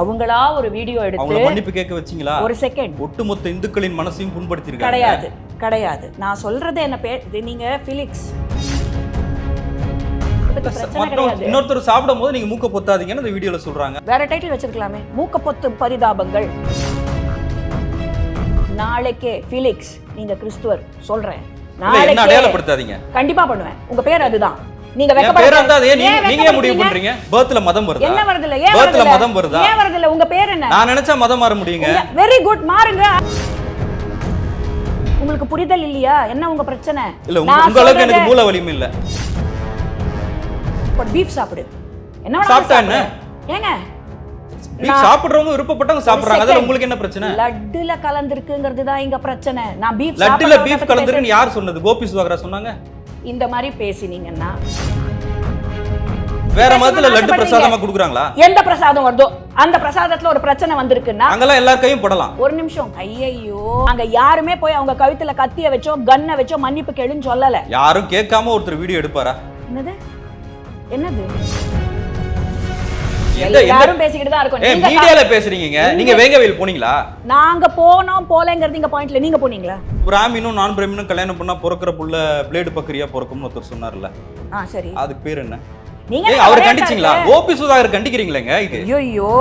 அவங்களா ஒரு வீடியோ எடுத்து மன்னிப்பு கேட்க வச்சீங்களா? ஒரு செகண்ட் ஒட்டுமொத்த இந்துக்களின் மனசையும் புண்படுத்திருக்காங்க கிடையாது கிடையாது. நான் சொல்றது என்ன இது நீங்க ஃபிலிக்ஸ் இன்னொருத்தர் சாப்பிடும் போது நீங்க மூக்க பொத்தாதீங்கன்னு இந்த வீடியோல சொல்றாங்க. வேற டைட்டில் வச்சிருக்கலாமே. மூக்கப்பொத்து பரிதாபங்கள். நாளைக்கே ஃபிலிக்ஸ் நீங்க கிறிஸ்துவர் சொல்றேன். நாளைக்கே அடையாளப்படுத்தாதீங்க. கண்டிப்பா பண்ணுவேன். உங்க பேர் அதுதான். நீங்க நீங்க- முடிவு? பண்றீங்க? பேர்த்ல மதம் வருதா? என்ன வருது இல்ல ஏன் பேர்த்ல மதம் வருதா? ஏன் வருது இல்ல உங்க பேர் என்ன? நான் நினைச்சா மதம் மாற முடியுங்க. வெரி குட் மாறுங்க. உங்களுக்கு புரிதல் இல்லையா? என்ன உங்க பிரச்சனை? இல்ல உங்க நான் உங்க அளவுக்கு எனக்கு மூல வலிமை இல்ல. பீஃப் சாப்பிடு. என்ன சாப்பிட்டா என்ன? ஏங்க? பீஃப் சாப்பிடுறவங்க விருப்பப்பட்டவங்க சாப்பிடுறாங்க. அதுல உங்களுக்கு என்ன பிரச்சனை? லட்டுல கலந்திருக்குங்கிறது தான் இங்க பிரச்சனை. நான் பீஃப் லட்டுல பீஃப் கலந்துருன்னு யார் சொன்னது? கோபி சுதாகரா சொன்னாங்க? இந்த மாதிரி பேசினீங்கன்னா வேற மதத்துல லட்டு. பிரசாதமா குடுக்குறாங்களா? எந்த பிரசாதம் வருதோ அந்த பிரசாதத்துல ஒரு பிரச்சனை வந்திருக்குன்னா அங்கெல்லாம் எல்லார் கையும் படலாம். ஒரு நிமிஷம். ஐயையோ. அங்க யாருமே போய் அவங்க கழுத்துல கத்திய வச்சோ கன்னை வச்சோ மன்னிப்பு கேளுன்னு சொல்லல. யாரும் கேட்காம ஒருத்தர் வீடியோ எடுப்பாரா? என்னது? என்னது? எல்லாரும் பேசிக்கிட்டு தான் இருக்கோம். ஏ நீங்க மீடியால பேசுறீங்க நீங்க வேங்கவேல் போனீங்களா? நாங்க போனோம் போலங்கிறது இங்க பாயிண்ட்ல நீங்க போனீங்களா? பிராமினும் நான் பிராமினும் கல்யாணம் பண்ணா பிறக்கிற புள்ள பிளேடு பக்கரியா பிறக்கும்னு ஒருத்தர் சொன்னார்ல. ஆ சரி. அதுக்கு பேர் என்ன? நீங்க அவர் கண்டிச்சிங்களா? கோபி சுதாகர் கண்டிக்கிறீங்களேங்க இது. ஐயோ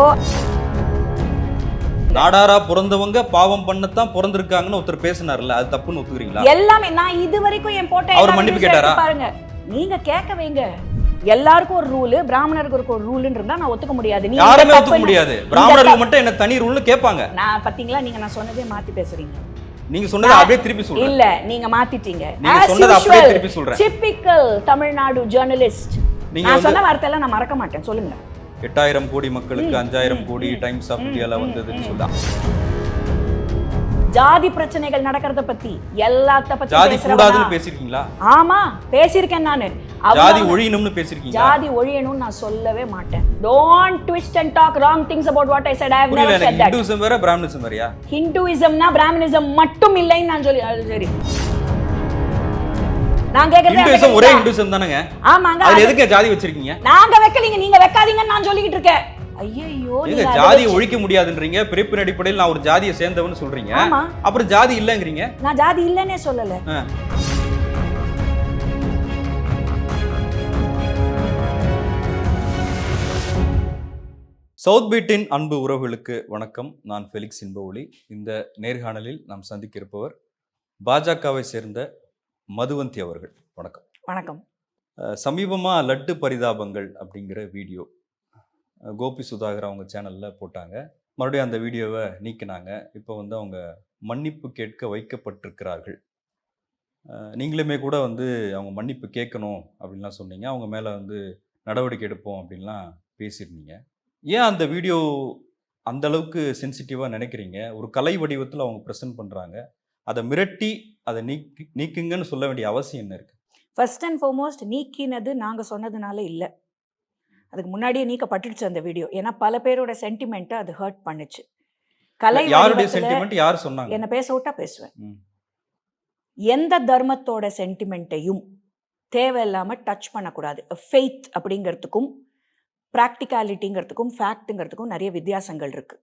நாடாரா பிறந்தவங்க பாவம் பண்ணத்தான் பிறந்திருக்காங்கன்னு ஒருத்தர் பேசினார்ல. அது தப்புன்னு ஒத்துக்கிறீங்களா? எல்லாமே நான் இது வரைக்கும் என் போட்ட அவர் மன்னிப்பு கேட்டாரா? பாருங்க. நீங்க கேட்க வைங்க. எல்லாருக்கும் ஒரு ரூல் பிராமணருக்கு ஒரு- ஒரு ரூல் இருந்தா நான் ஒத்துக்க முடியாது. நீங்க யாருமே ஒத்துக்க முடியாது. தப்பு- மட்டும் என்ன தனி ரூல்னு கேட்பாங்க. நான் பாத்தீங்களா? நீங்க நான் சொன்னதே மாத்தி பேசுறீங்க. நீங்க சொன்னதை அப்படியே திருப்பி சொல்றேன். இல்ல நீங்க மாத்திட்டீங்க. நீங்க சொன்னதை அப்படியே திருப்பி சொல்றேன். டிபிக்கல் தமிழ்நாடு ஜேர்னலிஸ்ட் நீங்க நான் சொன்ன வார்த்தையெல்லாம் நான் மறக்க மாட்டேன். சொல்லுங்க. எட்டாயிரம் கோடி மக்களுக்கு அஞ்சாயிரம் கோடி டைம்ஸ் ஆஃப் இந்தியால வந்ததுன்னு சொல்லலாம். ஜாதி பிரச்சனைகள் நடக்கிறத பத்தி எல்லாத்த பத்தி ஜாதி? கூடாதுன்னு பேசிருக்கீங்களா? ஆமா பேசியிருக்கேன் நானு. ஜாதி ஒழியணும்னு பேசிருக்கீங்களா? ஜாதி ஒழியணும்னு நான் சொல்லவே மாட்டேன். Don't twist and talk wrong things about what I said I have never said that Hinduism வேற பிராமணிசம் வேறயா? ஹிந்துயிசம்னா பிராமணிசம் மட்டும் இல்லைன்னு நான் சொல்லி சரி. நான் கேக்குறது ஒரே ஹிந்துசம் தானங்க? ஆமாங்க அதுல அது- எதுக்கு ஜாதி வச்சிருக்கீங்க? நாங்க வைக்கலீங்க நீங்க வைக்காதீங்கன்னு நான் சொல்லிக்கிட்டு இருக்கேன். ஐயோ வச்சு- ஒழிக்க முடியாதுன்றீங்க. பிறப்பின் அடிப்படையில் நான் ஒரு ஜாதியை சேர்ந்தவன்னு சொல்றீங்க. அப்புறம் ஜாதி இல்லைங்கிறீங்க. நான் ஜாதி இல்லைன்னே சொல்லல. சவுத் பீட்டின் அன்பு உறவுகளுக்கு வணக்கம். நான் ஃபெலிக்ஸ் இன்பஒளி இந்த நேர்காணலில் நாம் சந்திக்க இருப்பவர் பாஜகவை சேர்ந்த மதுவந்தி அவர்கள். வணக்கம். வணக்கம். அஹ், சமீபமா லட்டு பரிதாபங்கள் அப்படிங்கிற வீடியோ கோபி சுதாகர் அவங்க சேனலில் போட்டாங்க. மறுபடியும் அந்த வீடியோவை நீக்கினாங்க. இப்போ வந்து அவங்க மன்னிப்பு கேட்க வைக்கப்பட்டிருக்கிறார்கள். நீங்களுமே கூட வந்து அவங்க மன்னிப்பு கேட்கணும் அப்படின்லாம் சொன்னீங்க. அவங்க மேலே வந்து நடவடிக்கை எடுப்போம் அப்படின்லாம் பேசியிருந்தீங்க. ஏன் அந்த வீடியோ அந்த அளவுக்கு சென்சிட்டிவாக நினைக்கிறீங்க? ஒரு கலை வடிவத்தில் அவங்க ப்ரெசென்ட் பண்ணுறாங்க அதை மிரட்டி அதை நீக்கி நீக்குங்கன்னு சொல்ல வேண்டிய அவசியம் என்ன இருக்குது ஃபர்ஸ்ட் அண்ட் ஃபார்மோஸ்ட் நீக்கினது நாங்கள் சொன்னதுனால இல்லை. அதுக்கு முன்னாடியே நீக்கப்பட்டுடுச்சு அந்த வீடியோ ஏன்னா பல பேரோட சென்டிமெண்ட்டை அது ஹர்ட் பண்ணுச்சு. கலை யாருடைய சென்டிமெண்ட் யார் சொன்னாங்க? என்ன பேச விட்டா பேசுவேன். எந்த தர்மத்தோட சென்டிமெண்ட்டையும் தேவையில்லாம டச் பண்ணக்கூடாது. ஃபெய்த் அப்படிங்கிறதுக்கும் ப்ராக்டிகாலிட்டிங்கிறதுக்கும் ஃபேக்ட்டுங்கிறதுக்கும் நிறைய வித்தியாசங்கள் இருக்கு.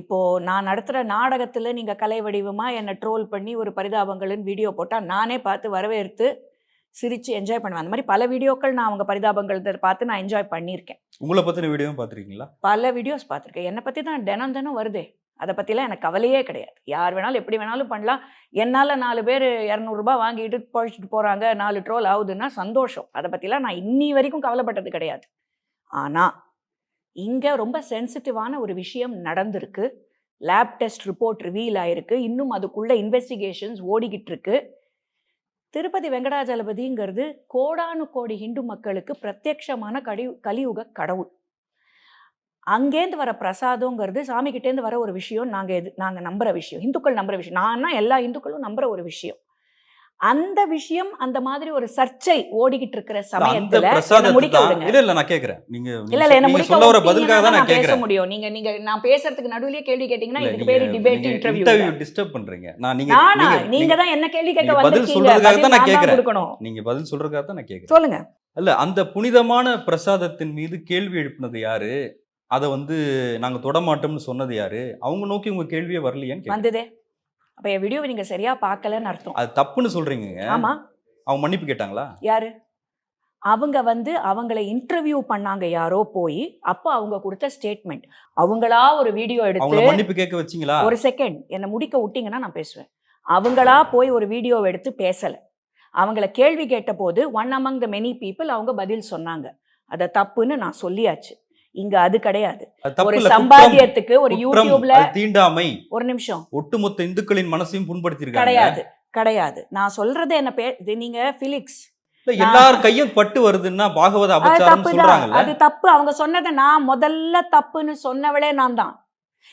இப்போ நான் நடத்துகிற நாடகத்தில் நீங்கள் கலை வடிவமாக என்னை ட்ரோல் பண்ணி ஒரு பரிதாபங்கள்னு வீடியோ போட்டால் நானே பார்த்து வரவேற்று சிரித்து என்ஜாய் பண்ணுவேன். அந்த மாதிரி பல வீடியோக்கள் நான் அவங்க பரிதாபங்கள் பார்த்து நான் என்ஜாய் பண்ணியிருக்கேன். உங்களை பத்தின வீடியோ பார்த்துருக்கீங்களா? பல வீடியோஸ் பார்த்துருக்கேன். என்னை பற்றி தான் தினம் தினம் வருதே. அதை பற்றிலாம் எனக்கு கவலையே கிடையாது. யார் வேணாலும் எப்படி வேணாலும் பண்ணலாம். என்னால் நாலு பேர் இரநூறுபா வாங்கிட்டு பழிச்சிட்டு போகிறாங்க நாலு ட்ரோல் ஆகுதுன்னா சந்தோஷம். அதை பற்றிலாம் நான் இன்னி வரைக்கும் கவலைப்பட்டது கிடையாது. ஆனால் இங்கே ரொம்ப சென்சிட்டிவான ஒரு விஷயம் நடந்திருக்கு. லேப் டெஸ்ட் ரிப்போர்ட் ரிவீல் ஆயிருக்கு. இன்னும் அதுக்குள்ள இன்வெஸ்டிகேஷன்ஸ் ஓடிக்கிட்டு இருக்கு. திருப்பதி வெங்கடாஜலபதிங்கிறது கோடானு கோடி ஹிந்து மக்களுக்கு பிரத்யக்ஷமான கடி கலியுக கடவுள். அங்கேருந்து வர பிரசாதங்கிறது சாமிக்கிட்டேருந்து வர ஒரு விஷயம் நாங்கள் எது நாங்கள் நம்புற விஷயம். இந்துக்கள் நம்புகிற விஷயம். நான்னா எல்லா இந்துக்களும் நம்புற ஒரு விஷயம். அந்த விஷயம் அந்த மாதிரி ஒரு சர்ச்சை ஓடிக்கிட்டு இருக்கிற சமயத்துல முடிக்க இல்ல இல்ல நான் கேக்குறேன். நீங்க இல்ல இல்ல என்ன முடிக்க விட்டீங்கன்னா பதிலுக்காக தான் நான் பேச முடியும். நீங்க நீங்க நான் பேசுறதுக்கு நடுவுலயே கேள்வி கேட்டீங்கன்னா இதுக்கு பேரு டிபேட் இன்டர்வியூ disturb பண்றீங்க. நான் நீங்க நீங்க- தான் என்ன கேள்வி கேட்க நீங்க பதில் சொல்றதுக்காக தான் நான் கேக்குறேன். நீங்க பதில் சொல்றதுக்காக தான் நான் கேக்குறேன். சொல்லுங்க. இல்ல அந்த புனிதமான பிரசாதத்தின் மீது கேள்வி எழுப்பினது யாரு? அதை வந்து நாங்க தொடமாட்டோம்னு சொன்னது யாரு? அவங்க நோக்கி உங்க கேள்வியே வரலையான்னு. வந்ததே. அப்ப என் வீடியோவை நீங்க சரியா பார்க்கலன்னு அர்த்தம். அது தப்புன்னு சொல்றீங்க ஆமா. அவங்க மன்னிப்பு கேட்டாங்களா? யாரு? அவங்க வந்து அவங்கள இன்டர்வியூ பண்ணாங்க யாரோ போய் அப்போ அவங்க கொடுத்த ஸ்டேட்மெண்ட் அவங்களா ஒரு வீடியோ எடுத்து மன்னிப்பு கேட்க வச்சீங்களா? ஒரு செகண்ட் என்னை முடிக்க விட்டீங்கன்னா நான் பேசுவேன். அவங்களா போய் ஒரு வீடியோ எடுத்து பேசல. அவங்கள கேள்வி கேட்டபோது one among the many people அவங்க பதில் சொன்னாங்க. அதை தப்புன்னு நான் சொல்லியாச்சு. இங்க அது கிடையாது. ஒரு சம்பாத்தியத்துக்கு ஒரு யூடியூப்ல தீண்டாமை. ஒரு நிமிஷம். ஒட்டுமொத்த இந்துக்களின் மனசையும் புண்படுத்திருக்காங்க கிடையாது. கிடையாது. நான் சொல்றது என்ன பே நீங்க பிலிக்ஸ் எல்லார் கையும் பட்டு வருதுன்னா பாகவத அபச்சாரம் அது தப்பு. அவங்க சொன்னதை நான் முதல்ல தப்புன்னு சொன்னவளே நான் தான்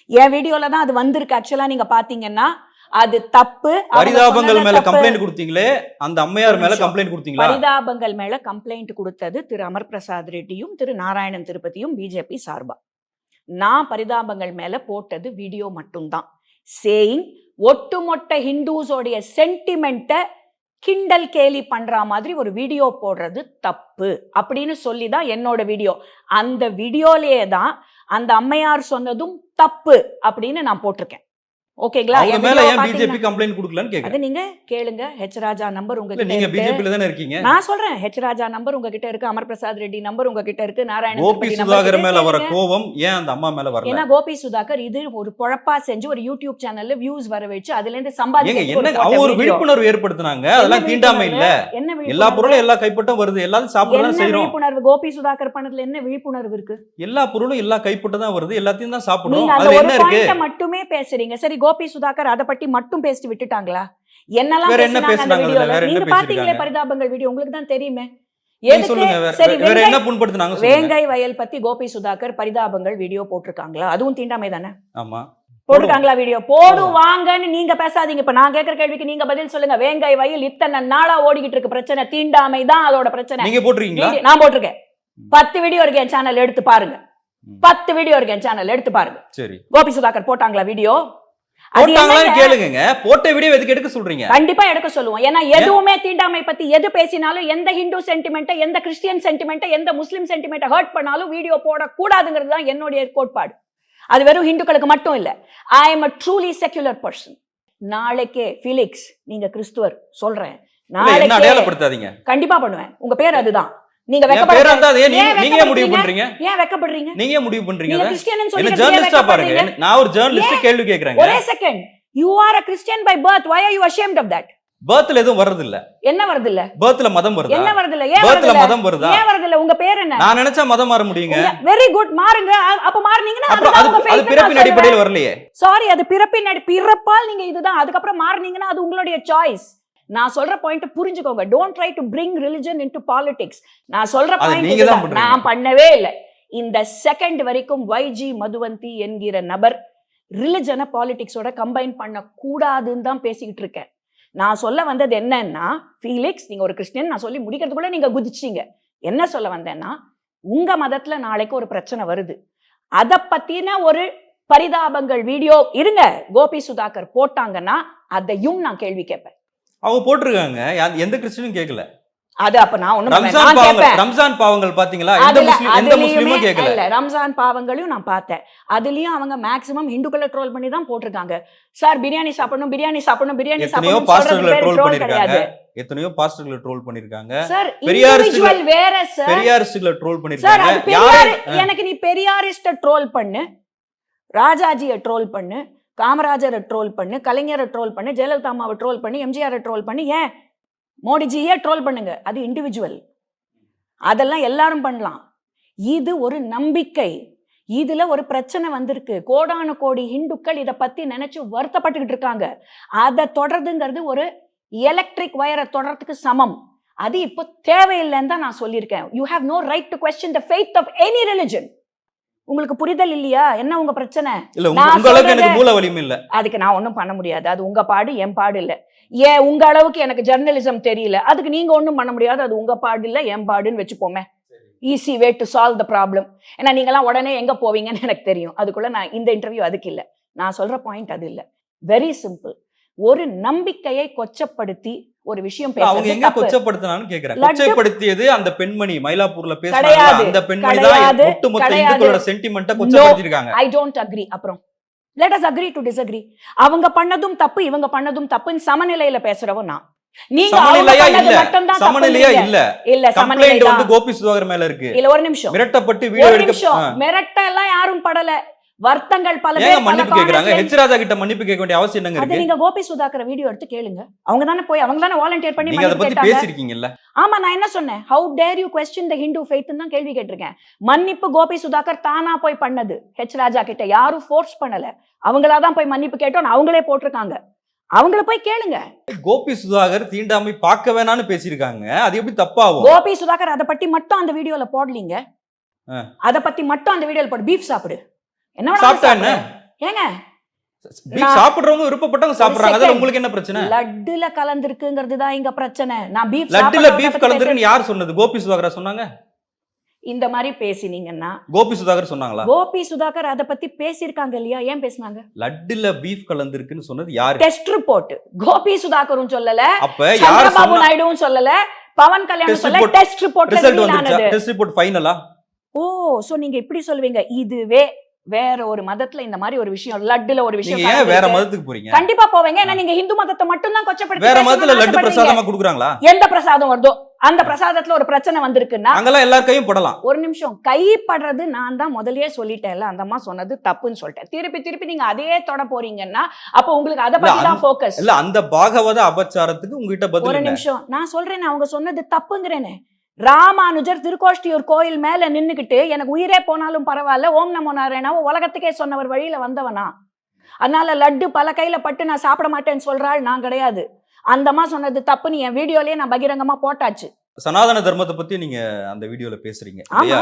என் வீடியோல தான் அது வந்திருக்கு. ஆக்சுவலா நீங்க பாத்தீங்கன்னா அது தப்பு. பரிதாபங்கள் மேல. கம்ப்ளைண்ட் கொடுத்தீங்களே? அந்த அம்மையார் மேல. கம்ப்ளைண்ட் கொடுத்தீங்களா? பரிதாபங்கள் மேல கம்ப்ளைண்ட் கொடுத்தது திரு அமர் பிரசாத் ரெட்டியும் திரு நாராயணன் திருப்பதியும் பிஜேபி சார்பா. நான் பரிதாபங்கள் மேல போட்டது வீடியோ மட்டும்தான். சேயிங் ஒட்டுமொத்த ஹிந்துஸோடைய சென்டிமெண்ட்டை கிண்டல் கேலி பண்ற மாதிரி ஒரு வீடியோ போடுறது தப்பு அப்படின்னு சொல்லி தான் என்னோட வீடியோ அந்த வீடியோலயே தான் அந்த அம்மையார் சொன்னதும் தப்பு அப்படின்னு நான் போட்டிருக்கேன். ஓகேங்களா அவங்க மேல ஏன் பிஜேபி கம்ப்ளைண்ட் கொடுக்கலன்னு அது கேக்குறேன் நீங்க கேளுங்க. ஹெச் ராஜா நம்பர் உங்ககிட்ட நீங்க. பிஜேபில தானே இருக்கீங்க? நான் சொல்றேன். ஹெச் ராஜா நம்பர் உங்ககிட்ட இருக்கு. அமர் பிரசாத் ரெட்டி நம்பர் உங்ககிட்ட இருக்கு. நாராயண கோபி சுதாகர். மேல வர. கோபம் ஏன் அந்த அம்மா மேல வரல? ஏன்னா கோபி சுதாகர் இது ஒரு பொழப்பா செஞ்சு ஒரு யூடியூப் சேனல்ல வியூஸ் வர வச்சு அதுல இருந்து சம்பாதிக்க என்ன? அவங்க ஒரு விழிப்புணர்வு ஏற்படுத்தினாங்க. அதெல்லாம் தீண்டாமை இல்ல. என்ன எல்லா? பொருளும் எல்லா கைப்பட்டும் வருது. எல்லாரும் சாப்பிடலாம் என்ன செய்யறோம் விழிப்புணர்வு? கோபி சுதாகர் பண்ணதுல என்ன விழிப்புணர்வு இருக்கு? எல்லா பொருளும் எல்லா கைப்பட்டு தான் வருது. எல்லாத்தையும் தான் சாப்பிடுறோம். அதுல என்ன இருக்கு? மட்டுமே பேசுறீங்க. சரி கோபி சுதாகர் அதை பத்தி மட்டும் பேசிட்டு விட்டுட்டாங்களா? என்னெல்லாம் நீங்க பாத்தீங்களே? பரிதாபங்கள் வீடியோ உங்களுக்கு தான் தெரியுமே. வெங்கை- வயல் பத்தி கோபி சுதாகர் பரிதாபங்கள் வீடியோ போட்டிருக்காங்களா? அதுவும் தீண்டாமை தானே? ஆமா. போட்டிருக்காங்களா வீடியோ? போடுவாங்கன்னு நீங்க பேசாதீங்க. இப்ப நான் கேக்குற கேள்விக்கு நீங்க பதில் சொல்லுங்க. வேங்கை வயல் இத்தனை நாளா ஓடிக்கிட்டு இருக்கு. பிரச்சனை தீண்டாமை தான் அதோட பிரச்சனை. நீங்க போட்டிருக்கீங்களா? நான் போட்டிருக்கேன். பத்து வீடியோ இருக்கு என் சேனல் எடுத்து பாருங்க. பத்து வீடியோ இருக்கு என் சேனல் எடுத்து பாருங்க. சரி. கோபி சுதாகர் போட்டாங்களா வீடியோ? போட்டாங்களான்னு? கேளுங்க போட்ட வீடியோ எதுக்கு எடுக்க சொல்றீங்க? கண்டிப்பா எடுக்க சொல்லுவோம். ஏன்னா எதுவுமே தீண்டாமை பத்தி எது பேசினாலும் எந்த ஹிந்து சென்டிமெண்ட்டை எந்த கிறிஸ்டியன் சென்டிமெண்ட்டை எந்த முஸ்லிம் சென்டிமெண்ட்டை ஹர்ட் பண்ணாலும் வீடியோ போடக்கூடாதுங்கிறது தான் என்னுடைய கோட்பாடு. அது வெறும் ஹிந்துக்களுக்கு மட்டும் இல்ல. I am a truly secular person நாளைக்கே ஃபிலிக்ஸ் நீங்க கிறிஸ்துவர் சொல்றேன். நாளைக்கே கண்டிப்பா பண்ணுவேன். உங்க பேர் அதுதான். நீங்க நீங்க முடிவு? பண்றீங்க? ஏன் வெக்கப்படுறீங்க? நீங்க முடிவு பண்றீங்க என்ன சொல்லி ஜேர்னலிஸ்டா பாருங்க. நான் ஒரு ஜேர்னலிஸ்ட் கேள்வி கேக்குறேங்க. ஒரே second you are a Christian by birth why are you ashamed of that? பர்த்ல எதுவும் வர்றது இல்ல என்ன வருது இல்ல பர்த்ல மதம் வருதா? என்ன வருது இல்ல பர்த்ல மதம் வருதா? ஏன் வருது இல்ல உங்க பேர் என்ன? நான் நினைச்சா மதம் மாற முடியுங்க. வெரி குட் மாறுங்க. அப்ப அப்புறம் அதுதான் அது அது பிறப்பின் அடிப்படையில் வரலையே. சாரி அது பிறப்பின் அடி பிறப்பால் நீங்க இதுதான். அதுக்கப்புறம் மாறுனீங்கன்னா அது உங்களுடைய சாய்ஸ் நான் சொல்ற பாயிண்ட் புரிஞ்சுக்கோங்க. Don't try to bring religion into politics நான் சொல்ற பாயிண்ட். நான் பண்ணவே இல்லை. இந்த செகண்ட் வரைக்கும் வைஜி மதுவந்தி என்கிற நபர் ரிலிஜனை பாலிடிக்ஸோட கம்பைன் பண்ண கூடாதுன்னு தான் பேசிக்கிட்டு இருக்கேன். நான் சொல்ல வந்தது என்னன்னா ஃபீலிக்ஸ் நீங்க ஒரு கிறிஸ்டியன் நான் சொல்லி முடிக்கிறதுக்குள்ள நீங்க குதிச்சிட்டீங்க என்ன சொல்ல வந்தேன்னா உங்க மதத்துல நாளைக்கு ஒரு பிரச்சனை வருது. அத பத்தின ஒரு பரிதாபங்கள் வீடியோ இருங்க கோபி சுதாகர் போட்டாங்கன்னா அதையும் நான் கேள்வி கேட்பேன். அவங்க போட்டிருக்காங்க. எந்த கிறிஸ்டியனும் கேட்கல அது அப்ப நான் பண்ணல. ரம்ஜான் பாவங்கள் கேட்பேன் ரம்ஜான் பாவங்கள் பாத்தீங்களா? எந்த ரம்ஜான் பாவங்களையும் நான் பார்த்தேன். அதுலயும் அவங்க மேக்ஸிமம் ஹிந்துக்களை ட்ரோல் பண்ணி தான் போட்டிருக்காங்க. சார் பிரியாணி சாப்பிடணும் பிரியாணி சாப்பிடணும் பிரியாணி சாப்பிடணும் பாஸ்டர்களை ட்ரோல் பண்ணிருக்காங்க. எத்தனையோ பாஸ்டர்களை ட்ரோல் பண்ணிருக்காங்க. சார் இண்டிவிஜுவல் வேற சார் பெரியாரிஸ்டுகளை ட்ரோல் பண்ணிருக்காங்க. எனக்கு நீ பெரியாரிஸ்ட ட்ரோல் பண்ணு. ராஜாஜியை ட்ரோல் பண்ணு. காமராஜரை ட்ரோல் பண்ணு கலைஞரை ட்ரோல் பண்ணு ஜெயலலிதா அம்மாவை ட்ரோல் பண்ணி எம்ஜிஆரை ட்ரோல் பண்ணி ஏன்? மோடிஜியே ட்ரோல் பண்ணுங்க. அது இண்டிவிஜுவல் அதெல்லாம் எல்லாரும் பண்ணலாம். இது ஒரு நம்பிக்கை. இதுல ஒரு பிரச்சனை வந்திருக்கு. கோடானு கோடி இந்துக்கள் இதை பத்தி நினைச்சு வருத்தப்பட்டுக்கிட்டு இருக்காங்க. அதை தொடர்றதுங்கிறது ஒரு எலக்ட்ரிக் ஒயரை தொடர்றதுக்கு சமம். அது இப்போ தேவையில்லைன்னு தான் நான் சொல்லியிருக்கேன். You have no right to question the faith of any religion உங்களுக்கு புரிதல் இல்லையா? என்ன உங்க பிரச்சனை? இல்ல உங்க- நான் உங்க அளவுக்கு எனக்கு மூல வலிமை இல்ல. அதுக்கு நான் ஒன்றும் பண்ண முடியாது. அது உங்க பாடு என் பாடு இல்லை. ஏன் உங்க அளவுக்கு எனக்கு ஜெர்னலிசம் தெரியல. அதுக்கு நீங்க ஒன்றும் பண்ண முடியாது. அது உங்க பாடு இல்லை என் பாடுன்னு வச்சுப்போமே easy way to solve the problem ஏன்னா நீங்களாம் உடனே எங்க போவீங்கன்னு எனக்கு தெரியும். அதுக்குள்ள நான் இந்த இன்டர்வியூ அதுக்கு இல்லை. நான் சொல்ற பாயிண்ட் அது இல்லை. வெரி சிம்பிள் ஒரு நம்பிக்கையை கொச்சப்படுத்தி ஒரு விஷயம் அவங்க எங்க தப்பு. கொச்சப்படுத்தினான்னு கேக்குறேன். கொச்சப்படுத்தியது அந்த பெண்மணி. மயிலாப்பூர்ல பேசுறாங்க அந்த பெண்மணி தான் ஒட்டுமொத்த. இந்துக்களோட சென்டிமெண்ட்டை கொச்சப்படுத்திருக்காங்க ஐ டோன்ட் அக்ரி அப்புறம் let us agree to disagree அவங்க பண்ணதும் தப்பு இவங்க பண்ணதும் தப்புன்னு சமநிலையில பேசுறவன் நான். நீங்க சமநிலையா இல்ல. இல்ல. இல்ல சமநிலை வந்து. கோபி சுதாகர் மேல இருக்கு. இல்ல ஒரு நிமிஷம். மிரட்டப்பட்டு வீடியோ ஒரு எடுக்க. மிரட்ட எல்லாம் யாரும் படல. வருத்தங்கள் பல பேர் மன்னிப்பு கேக்குறாங்க? ஹெச் ராஜா கிட்ட மன்னிப்பு கேட்க வேண்டிய அவசியம் என்னங்க இருக்கு? நீங்க கோபி சுதாகர் வீடியோ எடுத்து கேளுங்க. அவங்க தானே போய் அவங்க தானே வாலண்டியர் பண்ணி நீங்க அதை பத்தி பேசிருக்கீங்கல்ல ஆமா நான் என்ன சொன்னேன்? How dare you question the Hindu faith தான் கேள்வி கேட்டிருக்கேன். மன்னிப்பு கோபி சுதாகர் தானா போய் பண்ணது. ஹெச் ராஜா கிட்ட யாரும் ஃபோர்ஸ் பண்ணல. அவங்களா தான் போய் மன்னிப்பு கேட்டோம் அவங்களே போட்டிருக்காங்க. அவங்கள போய் கேளுங்க. கோபி சுதாகர் தீண்டாமை பார்க்க வேணாம்னு பேசியிருக்காங்க. அது எப்படி தப்பாகும்? கோபி சுதாகர் அதை பத்தி மட்டும் அந்த வீடியோல போடலீங்க. அதை பத்தி மட்டும் அந்த வீடியோல போடு. பீஃப் சாப்பிடு. என்ன சாப்பிட்டா என்ன. ஏங்க? சாப்பிடுறவங்க விருப்பப்பட்டவங்க சாப்பிடுறாங்க. second. உங்களுக்கு என்ன பிரச்சனை? லட்டுல கலந்திருக்குங்கிறது தான் இங்க பிரச்சனை. நான் பீஃப் லட்டுல பீஃப் கலந்துருக்குன்னு யார் சொன்னது? கோபி சுதாகரா சொன்னாங்க? இந்த மாதிரி பேசினீங்கன்னா கோபி சுதாகர் சொன்னாங்களா? கோபி சுதாகர் அதை பத்தி பேசியிருக்காங்க இல்லையா? ஏன் பேசினாங்க? லட்டுல பீஃப் கலந்துருக்குன்னு சொன்னது யாரு? Test report. கோபி சுதாகரும் சொல்லல. அப்ப யார் சந்திரபாபு நாயுடுவும் சொல்லல. பவன் கல்யாணம் Test சொல்ல report- டெஸ்ட் ரிப்போர்ட்ல ரிசல்ட் வந்துருச்சா? டெஸ்ட் ரிப்போர்ட் ஃபைனலா ஓ சோ நீங்க இப்படி சொல்லுவீங்க. இதுவே வேற ஒரு மதத்துல இந்த மாதிரி ஒரு விஷயம் லட்டுல ஒரு விஷயம் ஏன் வேற. மதத்துக்கு போறீங்க? கண்டிப்பா போவீங்க. ஏன்னா நீங்க இந்து மதத்தை மட்டும் தான் கொச்சப்படுத்தி வேற மதத்துல லட்டு. பிரசாதமா குடுக்குறாங்களா? எந்த பிரசாதம் வருதோ அந்த பிரசாதத்துல ஒரு பிரச்சனை வந்திருக்குன்னா அங்கெல்லாம் எல்லார் கையும் படலாம். ஒரு நிமிஷம் கைப்படுறது நான் தான் முதல்லயே சொல்லிட்டேன்ல அந்த அம்மா சொன்னது தப்புன்னு சொல்லிட்டேன். திருப்பி திருப்பி நீங்க அதே தொட போறீங்கன்னா அப்போ உங்களுக்கு அதை பத்தி தான் ஃபோக்கஸ் இல்ல அந்த பாகவத அபச்சாரத்துக்கு உங்ககிட்ட பதில் ஒரு? நிமிஷம் நான் சொல்றேனே அவங்க சொன்னது தப்புங்கிறேனே. ராமானுஜர் திருக்கோஷ்டியூர் கோயில் மேல நின்னுக்கிட்டு எனக்கு உயிரே போனாலும் பரவாயில்ல ஓம் நமோ நாராயணாவை உலகத்துக்கே சொன்னவர் வழியில வந்தவனா? அதனால லட்டு பல கையில பட்டு நான் சாப்பிட மாட்டேன்னு சொல்றாள் நான் கிடையாது. அந்தம்மா சொன்னது தப்புன்னு என் வீடியோலயே நான் பகிரங்கமா போட்டாச்சு. சனாதன தர்மத்தை பத்தி நீங்க அந்த வீடியோல பேசுறீங்க ஆமா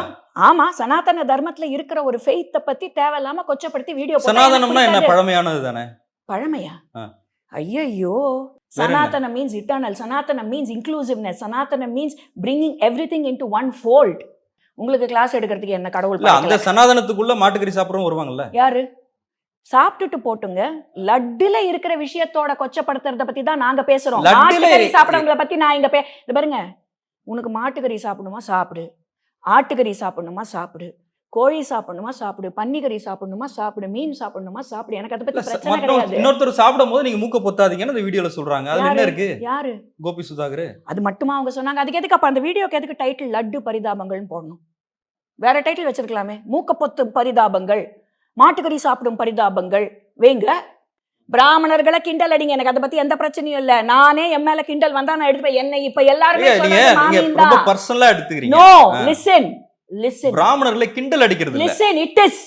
ஆமா சனாதன தர்மத்துல இருக்கிற ஒரு ஃபெய்த்தை பத்தி தேவையில்லாம கொச்சப்படுத்தி வீடியோ சனாதனம்னா என்ன? பழமையானது தானே? பழமையா. ஐயோ eternal Sanatana means inclusiveness Sanatana means bringing everything into one fold உங்களுக்கு கிளாஸ் எடுக்கிறதுக்கு என்ன கடவுள் அந்த? சனாதனத்துக்குள்ள மாட்டுக்கறி சாப்பிடுறவங்க வருவாங்கல்ல? யாரு? சாப்பிட்டுட்டு போட்டுங்க. லட்டுல இருக்கிற விஷயத்தோட கொச்சப்படுத்துறத பத்தி தான் நாங்க பேசுறோம். மாட்டுக்கறி சாப்பிடறவங்கள பத்தி நான் இங்க பே இந்த பாருங்க. உனக்கு மாட்டுக்கறி சாப்பிடணுமா சாப்பிடு. ஆட்டுக்கறி சாப்பிடணுமா சாப்பிடு. கோழி சாப்பிடணுமா சாப்பிடு. பன்னிக்கறி சாப்பிடணுமா சாப்பிடு. மீன் சாப்பிடணுமா சாப்பிடு. எனக்கு அதை பத்தி பிரச்சனை கிடையாது. இன்னொருத்தர் சாப்பிடும் போது நீங்க மூக்க பொத்தாதீங்கன்னு அந்த வீடியோல சொல்றாங்க. அது என்ன? இருக்கு? யாரு? கோபி சுதாகர். அது மட்டுமா அவங்க சொன்னாங்க. அதுக்கு எதுக்கு அப்ப அந்த வீடியோக்கு எதுக்கு டைட்டில் லட்டு பரிதாபங்கள்னு போடணும்? வேற டைட்டில் வச்சிருக்கலாமே. மூக்கப்பொத்து பரிதாபங்கள் மாட்டுக்கறி சாப்பிடும் பரிதாபங்கள். வேங்க. பிராமணர்களை கிண்டல் அடிங்க. எனக்கு அதை பத்தி எந்த பிரச்சனையும் இல்ல. நானே என் மேல கிண்டல் வந்தா நான் எடுத்துப்பேன். என்னை இப்ப எல்லாருமே லிசன் பிராமணர்களை கிண்டல் அடிக்கிறது listen it is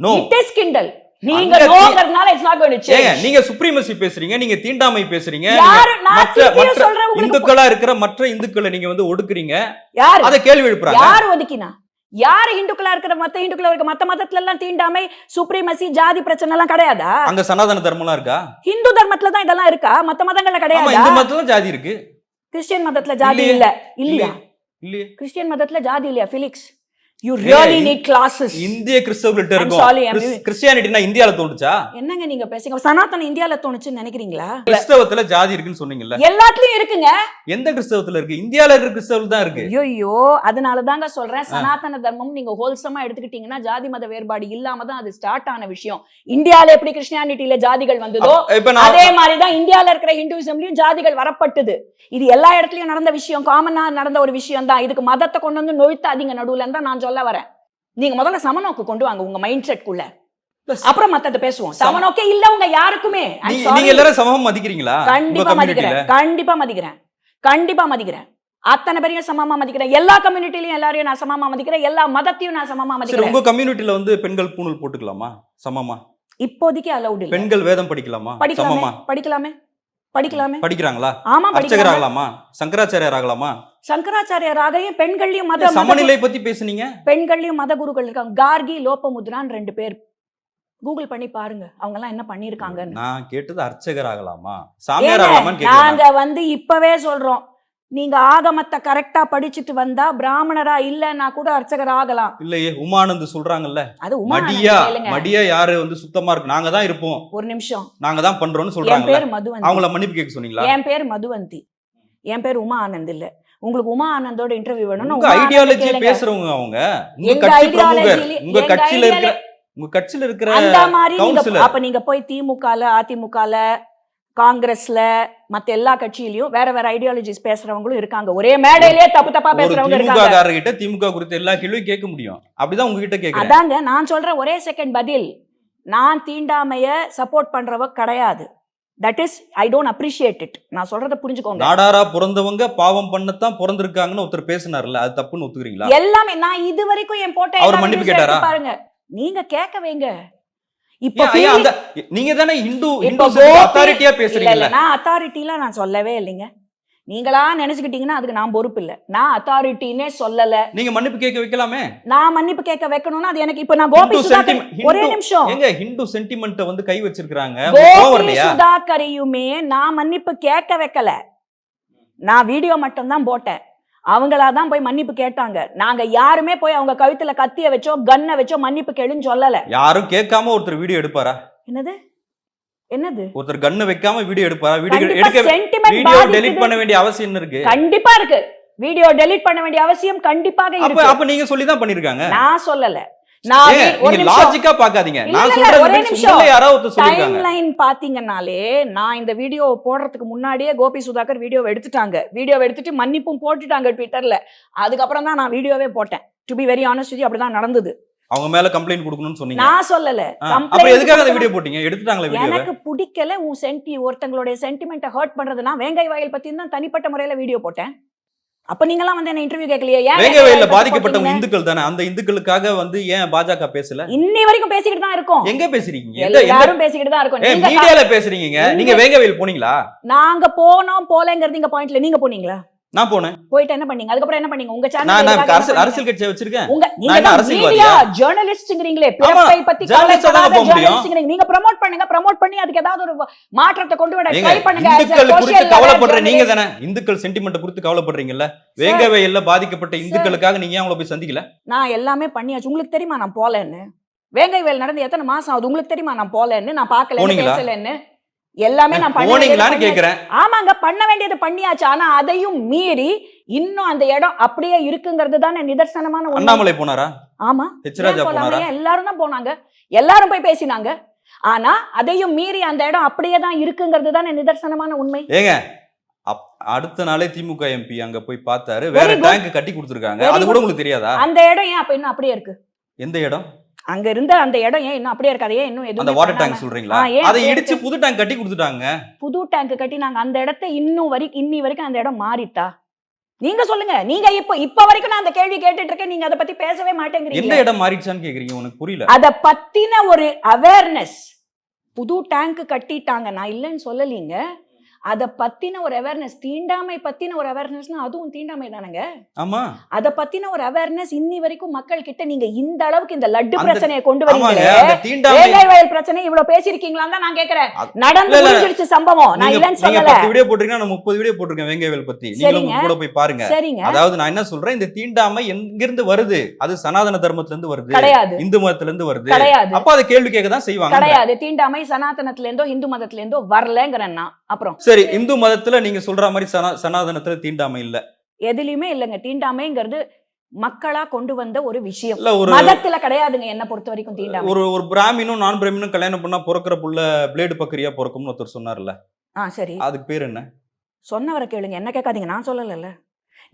no it is கிண்டல் நீங்க நோங்கிறதுனால it's not going to change நீங்க சுப்ரீமசி பேசுறீங்க நீங்க தீண்டாமை பேசுறீங்க மற்ற- மற்ற இந்துக்களா இருக்கிற மற்ற இந்துக்களை நீங்க வந்து ஒடுக்குறீங்க. யாரு? அத கேள்வி எழுப்புறாங்க. யார் ஒதுக்கினா? யாரு இந்துக்களா இருக்கிற மத்த இந்துக்களா இருக்க மத்த மதத்துல எல்லாம் தீண்டாமை சுப்ரீமசி ஜாதி பிரச்சனை எல்லாம் கிடையாதா? அங்க சனாதன தர்மம்லாம் இருக்கா? ஹிந்து தர்மத்துல தான் இதெல்லாம் இருக்கா? மத்த மதங்கள்ல கிடையாதா? இந்த மதத்துல ஜாதி இருக்கு. கிறிஸ்டியன் மதத்துல ஜாதி. இல்ல. இல்லையே. கிறிஸ்டியன் மதத்துல ஜாதி இல்லையா? Felix you really need classes இந்திய கிறிஸ்தவர்கள்ட்ட இருக்கும். கிறிஸ்- கிறிஸ்டியானிட்டினா இந்தியால தோணுச்சா? என்னங்க நீங்க பேசுங்க சனாதன இந்தியால தோணுச்சுன்னு நினைக்கிறீங்களா? கிறிஸ்தவத்துல ஜாதி இருக்குன்னு சொன்னீங்கல்ல. எல்லாத்துலயும் இருக்குங்க. எந்த கிறிஸ்தவத்துல இருக்கு? இந்தியால இருக்கிற கிறிஸ்தவர்கள் தான் இருக்கு. ஐயோ அதனால தாங்க சொல்றேன் சனாதன தர்மம் நீங்க ஹோல்சமா எடுத்துக்கிட்டீங்கன்னா ஜாதி மத வேறுபாடு இல்லாம தான் அது ஸ்டார்ட் ஆன விஷயம். இந்தியால எப்படி கிறிஸ்டியானிட்டியில ஜாதிகள் வந்ததோ அதே மாதிரிதான் இந்தியால இருக்கிற ஹிந்துவிசம்லயும் ஜாதிகள் வரப்பட்டது. இது எல்லா இடத்துலயும் நடந்த விஷயம். காமனா நடந்த ஒரு விஷயம் தான் இதுக்கு மதத்தை கொண்டு வந்து நொழுத்தாதீங்க நடுவுல தான் நான் சொல்ல வரேன். நீங்க முதல்ல சமநோக்கு கொண்டு வாங்க உங்க மைண்ட் செட்குள்ள அப்புறம் மத்தத பேசுவோம். சம- சமநோக்கே இல்ல உங்க யாருக்குமே நீங்க எல்லாரும் சமமா மதிக்கிறீங்களா? கண்டிப்பா மதிக்கிறேன். கண்டிப்பா மதிக்கிறேன். கண்டிப்பா மதிக்கிறேன். அத்தனை பேரையும் சமமா மதிக்கிறேன். எல்லா கம்யூனிட்டிலையும் எல்லாரையும் நான் சமமா மதிக்கிறேன். எல்லா மதத்தையும் நான் சமமா மதிக்கிறேன். உங்க கம்யூனிட்டில வந்து பெண்கள் பூணூல் போட்டுக்கலாமா? சமமா? இப்போதைக்கு அலௌட் பெண்கள் வேதம் படிக்கலாமா? படிக்கலாமே. சமமா? படிக்கலாமே. படிக்கலாமே? படிக்கிறாங்களா? ஆமா அர்ச்சகர் ஆகலாமா சங்கராச்சாரியர் ஆகலாமா சங்கராச்சாரியராகையும் பெண்கள்லயும் மத சமநிலை பத்தி பேசுனீங்க. பெண்கள்லயும் மத குருக்கள் இருக்காங்க. கார்கி லோபமுத்ரான்னு ரெண்டு பேர். கூகுள் பண்ணி பாருங்க. அவங்க எல்லாம் என்ன பண்ணிருக்காங்கன்னு. நான் கேட்டது அர்ச்சகர் ஆகலாமா சாமியார் கேக்குறேன் நாங்க வந்து இப்பவே சொல்றோம். நீங்க ஆகமத்தை கரெக்டா படிச்சுட்டு வந்தா பிராமணரா இல்லன்னா கூட அர்ச்சகர் ஆகலாம். இல்லையே உமானந்த் சொல்றாங்கல்ல? அது மடியா மடியா யாரு வந்து சுத்தமா இருக்கு? நாங்க தான் இருப்போம். ஒரு நிமிஷம். நாங்க தான் பண்றோம்னு என் சொல்றாங்கல்ல பேர் மதுவந்தி. அவங்கள மன்னிப்பு கேட்க சொன்னீங்களா? என் பேர் மதுவந்தி. என் பேர் உமா ஆனந்த் இல்ல. உங்களுக்கு உமா ஆனந்தோட இன்டர்வியூ வேணும்னா உங்க ஐடியாலஜி. பேசுறவங்க அவங்க. உங்க கட்சி பிரமுகர் உங்க கட்சியில இருக்கிற உங்க கட்சியில இருக்கிற அந்த மாதிரி நீங்க. அப்ப நீங்க போய் திமுகல அதிமுகல காங்கிரஸ்ல மத்த எல்லா கட்சியிலயும் வேற வேற ஐடியாலஜிஸ் பேசுறவங்களும் இருக்காங்க. ஒரே மேடையிலேயே தப்பு தப்பா பேசுறவங்க இருக்காங்க. திமுக குறித்த எல்லா கேள்வியும் கேட்க முடியும். அப்படிதான் உங்ககிட்ட கேக்குறேன். அதாங்க நான் சொல்ற ஒரே செகண்ட் பதில். நான் தீண்டாமைய சப்போர்ட் பண்றவ கிடையாது. That is I don't appreciate it நான் சொல்றத புரிஞ்சுக்கோங்க. நாடாரா பிறந்தவங்க பாவம் பண்ணத்தான் பிறந்திருக்காங்கன்னு ஒருத்தர் பேசினார்ல அது தப்புன்னு ஒத்துக்கிறீங்களா? எல்லாமே நான் இது வரைக்கும் என் போட்ட அவர் மன்னிப்பு கேட்டாரா? பாருங்க. நீங்க கேட்க வைங்க. இப்ப நீங்க தானே இந்து அத்தாரிட்டியா இல்ல நான் அத்தாரிட்டிலாம் நான் சொல்லவே இல்லைங்க. நீங்களா நினைச்சுக்கிட்டீங்கன்னா அதுக்கு நான் பொறுப்பு இல்ல. நான் அத்தாரிட்டினே சொல்லல. நீங்க மன்னிப்பு கேட்க வைக்கலாமே? நான் மன்னிப்பு கேட்க வைக்கணும்னா அது எனக்கு இப்ப நான் கோபி ஒரே நிமிஷம். எங்க ஹிந்து சென்டிமெண்ட்ட வந்து கை வச்சிருக்காங்க கோபி சுதாகரையுமே நான் மன்னிப்பு கேட்க வைக்கல. நான் வீடியோ மட்டும் தான் போட்டேன். அவங்களா தான் போய் மன்னிப்பு கேட்டாங்க. நாங்க யாருமே போய் அவங்க கழுத்துல கத்திய வச்சோ கன்னை வச்சோ மன்னிப்பு கேளுன்னு சொல்லல. யாரும் கேட்காம ஒருத்தர் வீடியோ எடுப்பாரா? என்னது? என்னது? ஒருத்தர் கண்ணு வைக்காம வீடியோ எடுப்பாரா? வீடியோ எடுக்க வீடியோ டெலீட். பண்ண வேண்டிய அவசியம் என்ன இருக்கு. கண்டிப்பா இருக்கு. வீடியோ டெலீட் பண்ண வேண்டிய அவசியம் கண்டிப்பாக அப்ப இருக்கு. அப்ப நீங்க சொல்லி தான் பண்ணிருக்காங்க. நான் சொல்லல. நான் லாஜிக்கா பாக்காதீங்க. உங்களை யாராவது ஒருத்தர் சொல்லிருக்காங்க. நான் இந்த வீடியோ போடுறதுக்கு முன்னாடியே கோபி சுதாகர் வீடியோ எடுத்துட்டாங்க. வீடியோ எடுத்துட்டு மன்னிப்பும் போட்டுட்டாங்க ட்விட்டர்ல அதுக்கப்புறம் தான் நான் வீடியோவே போட்டேன். டு பி வெரி ஆனஸ்ட் அப்படிதான் நடந்தது. அவங்க மேல கம்ப்ளைண்ட் கொடுக்கணும்னு சொன்னீங்க. நான் சொல்லல. அப்புறம் எதுக்காக அந்த கொடுக்கணும். வீடியோ போட்டீங்க? எடுத்துட்டாங்களே வீடியோ எனக்கு பிடிக்கல. உன் சென்டி ஒருத்தங்களுடைய சென்டிமெண்ட்டை ஹர்ட் பண்றது நான் வேங்கை வயல் பத்தி தான் தனிப்பட்ட முறையில வீடியோ போட்டேன். அப்ப நீங்களாம் வந்து என்ன இன்டர்வியூ கேட்கலையே? ஏன் போட்டீங்க? இந்துக்கள் தானே. அந்த இந்துக்களுக்காக வந்து ஏன் பாஜக பேசல? இன்னி வரைக்கும் பேசிக்கிட்டு தான் இருக்கோம். எங்க பேசுறீங்க? எல்லாரும் பேசிக்கிட்டு தான் இருக்கோம். நீங்க மீடியால பேசுறீங்க. நீங்க வேங்க வயல் போனீங்களா? நாங்க போனோம் போலங்கிறது இங்க பாயிண்ட்ல நீங்க போனீங்களா? நான் போனேன். போயிட்டு என்ன பண்ணீங்க? அதுக்கப்புறம் என்ன பண்ணீங்க? உங்க நான் நான் சேனல் அரசியல் அரசியல் கட்சியை வச்சிருக்கேன். உங்க நீங்க? மீடியா ஜேர்னலிஸ்ட்ங்கறீங்களே பிறப்பை பத்தி journalistங்கறீங்க. நீங்க ப்ரோமோட் பண்ணுங்க ப்ரோமோட் பண்ணி அதுக்கு ஏதாவது ஒரு மாற்றத்தை கொண்டு வர ட்ரை பண்ணுங்க இந்துக்கள் குறித்து கவலைப்படுற. நீங்க தானே. இந்துக்கள் சென்டிமெண்ட் குறித்து கவலைப்படுறீங்கல்ல? வேங்க வயல்ல பாதிக்கப்பட்ட இந்துக்களுக்காக நீங்க அவங்கள போய் சந்திக்கல? நான் எல்லாமே பண்ணியாச்சு. உங்களுக்கு தெரியுமா நான் போலன்னு? வேங்கை வேல் நடந்து எத்தனை மாசம் ஆகுது? உங்களுக்கு தெரியுமா நான் போலன்னு? நான் பார்க்கல போனீங்களா? பேசலன்னு? எல்லாமே நான் பண்ண வேண்டியது போனீங்களான்னு பண்ணியாச்சு. கேக்குறேன். ஆமாங்க பண்ண வேண்டியது பண்ணியாச்சு. ஆனா அதையும் மீறி இன்னும் அந்த இடம் அப்படியே இருக்குங்கிறது தானே நிதர்சனமான அண்ணாமலை போனாரா? ஆமா. எல்லாரும் தான் போனாங்க. எல்லாரும் போய் பேசினாங்க. ஆனா அதையும் மீறி அந்த இடம் அப்படியே தான் இருக்குங்கிறது தானே நிதர்சனமான உண்மை. ஏங்க அடுத்த நாளே திமுக எம்பி அங்க போய் பார்த்தாரு. வேற. டேங்க் கட்டி கொடுத்துருக்காங்க. அது கூட உங்களுக்கு தெரியாதா? அந்த இடம் ஏன் அப்ப இன்னும் அப்படியே இருக்கு? எந்த இடம்? அங்க இருந்த அந்த இடம் ஏன் இன்னும் அப்படியே இருக்கு அதை ஏன் இன்னும் அந்த எதுவும் வாட்டர் டேங்க் சொல்றீங்களா? அதை இடிச்சு புது டேங்க் கட்டி கொடுத்துட்டாங்க. புது டேங்க் கட்டி நாங்க அந்த இடத்த இன்னும் வரை இன்னி வரைக்கும் அந்த இடம் மாறிட்டா? நீங்க சொல்லுங்க. நீங்க இப்ப இப்ப வரைக்கும் நான் அந்த கேள்வி கேட்டுட்டு இருக்கேன். நீங்க அதை பத்தி பேசவே எந்த மாட்டேங்கிறீங்க இடம் மாறிடுச்சான்னு கேக்குறீங்க? உனக்கு புரியல. அத பத்தின ஒரு அவேர்னஸ் புது டேங்க் கட்டிட்டாங்க. நான் இல்லைன்னு சொல்லலீங்க. அத பத்தின ஒரு அவேர்னஸ் தீண்டாமை பத்தின ஒரு அவேர்னஸ்னா அதுவும் தீண்டாமை தானங்க? ஆமா. அத பத்தின ஒரு அவேர்னஸ் இன்னி வரைக்கும் மக்கள் கிட்ட நீங்க இந்த அளவுக்கு இந்த லட்டு பிரச்சனையை கொண்டு தீண்டாமை வேலை வயல் பிரச்சனை இவ்வளவு பேசிருக்கீங்களான்னு தான் நான் கேக்குறேன். நடந்து. முடிஞ்சிருச்சு சம்பவம். நான் இல்லைன்னு சொல்லல. வீடியோ போட்டிருக்கீங்கன்னா நான் முப்பது வீடியோ போட்டிருக்கேன் வெங்கவேல் பத்தி. நீங்களும். கூட போய் பாருங்க. சரிங்க. அதாவது நான் என்ன சொல்றேன்? இந்த தீண்டாமை எங்கிருந்து வருது? அது சனாதன தர்மத்துல இருந்து வருது. கிடையாது. இந்து மதத்துல இருந்து வருது. கிடையாது. அப்ப அதை கேள்வி கேட்க தான் செய்வாங்க. கிடையாது. தீண்டாமை சனாதனத்துல இருந்தோ இந்து மதத்துல இருந்தோ வரலங்கிறேன் நான். அப்புறம் சரி இந்து மதத்துல நீங்க சொல்ற மாதிரி சனா சனாதனத்துல தீண்டாமை இல்ல. எதுலயுமே இல்லைங்க. தீண்டாமைங்கிறது மக்களா கொண்டு வந்த ஒரு விஷயம். இல்ல ஒரு மதத்துல கிடையாதுங்க. என்ன பொறுத்த வரைக்கும் தீண்டாமை. ஒரு ஒரு பிராமினும் நான் பிராமினும் கல்யாணம் பண்ணா பிறக்கிற புள்ள பிளேடு பக்கரியா பிறக்கும்னு ஒருத்தர் சொன்னார்ல. ஆ சரி. அதுக்கு பேர் என்ன? சொன்னவரை கேளுங்க. என்ன கேட்காதீங்க. நான் சொல்லல